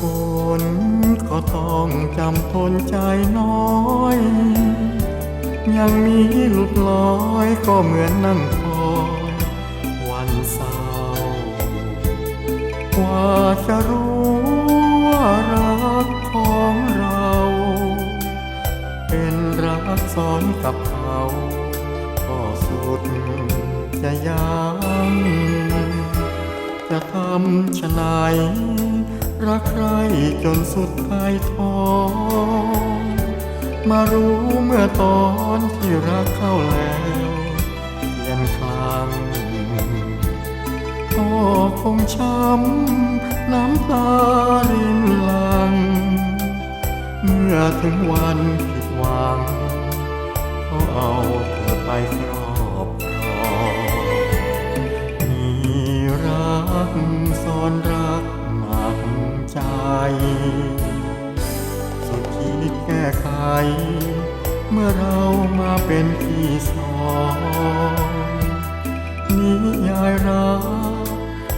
คนก็ต้องจำทนใจน้อย ยังมีหลุดลอยก็เหมือนนั่งคอยวันเศร้ากว่าจะรู้ว่ารักของเรา เป็นรักซ้อนกับเขา ก็สุดจะยัง จะทำชะไหนรักใครจนสุดท้ายท้อง มารู้เมื่อตอนที่รักเข้าแล้วเปลี่ยนคลังก็คงช้ำน้ำตารินหลัง เมื่อถึงวันผิดหวังเขาเอาเธอไปครอ ก้ไขเมื่อเรามาเป็นพี่สองนิยายรัก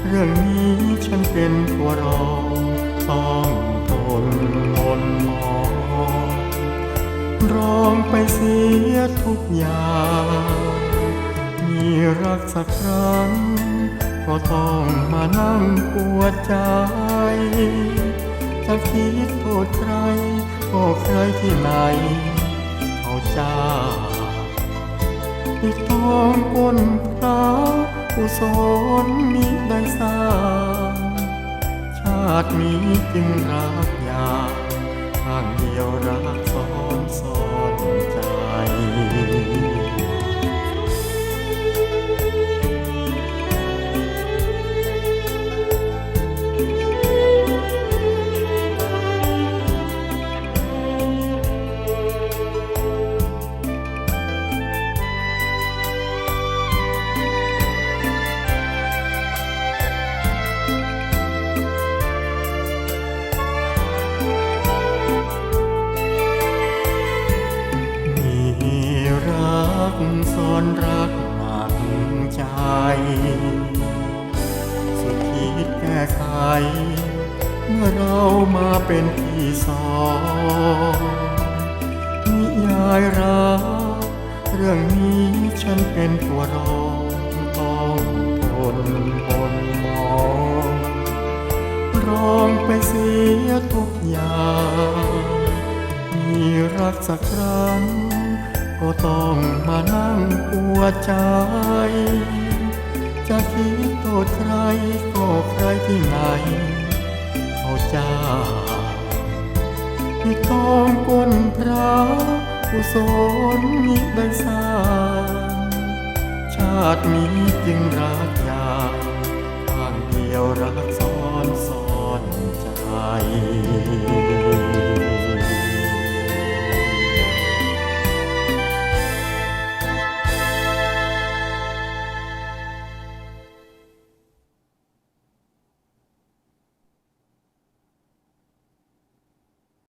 เรื่องนี้ฉันเป็นตัวรองต้องทนมนมองร้องไปเสียทุกอย่าง มีรักสักครั้ง ก็ต้องมานั่งปวดใจจะคิดโทษใครก็ใครที่ไหนเอาจ้าปิดทองก้นพระอุศนมิได้สร้างชาตินี้จึงรัก เมื่อเรามาเป็นพี่สองนิยายรักเรื่องนี้ฉันเป็นตัวรองต้องทนบนมองร้องไปเสียทุกอย่างมีรักสักครั้ง ก็ต้องมานั่งปวดใจจะคิด ษใครก็ใครที่ไหนเขาจ้าที่ต้องก้นพระกุศลมิได้สางชาตินี้จึงรักอยางข้างเดียวรักซ้อนซ้อนใจ